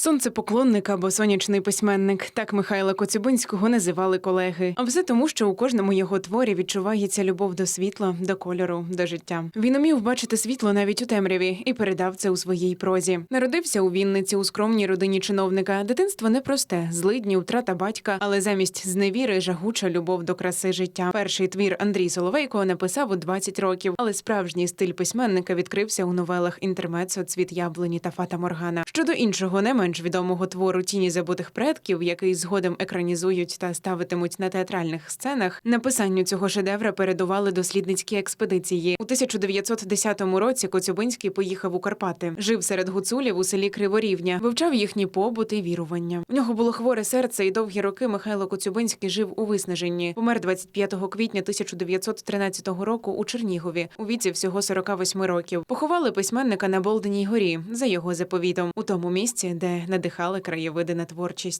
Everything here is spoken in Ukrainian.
Сонцепоклонник або сонячний письменник. Так Михайла Коцюбинського називали колеги. А все тому, що у кожному його творі відчувається любов до світла, до кольору, до життя. Він умів бачити світло навіть у темряві і передав це у своїй прозі. Народився у Вінниці у скромній родині чиновника. Дитинство непросте, злидні, втрата батька, але замість зневіри жагуча любов до краси життя. Перший твір Андрій Соловейко написав у 20 років, але справжній стиль письменника відкрився у новелах інтермецо, цвіт яблуні та фата Моргана. Щодо іншого, не менш відомого твору Тіні забутих предків, який згодом екранізують та ставитимуть на театральних сценах, написанню цього шедевра передували дослідницькі експедиції. У 1910 році Коцюбинський поїхав у Карпати, жив серед гуцулів у селі Криворівня, вивчав їхні побут і вірування. У нього було хворе серце, і довгі роки Михайло Коцюбинський жив у виснаженні. Помер 25 квітня 1913 року у Чернігові у віці всього 48 років. Поховали письменника на Болденій горі за його заповітом, у тому місці, де надихали краєвиди на творчість.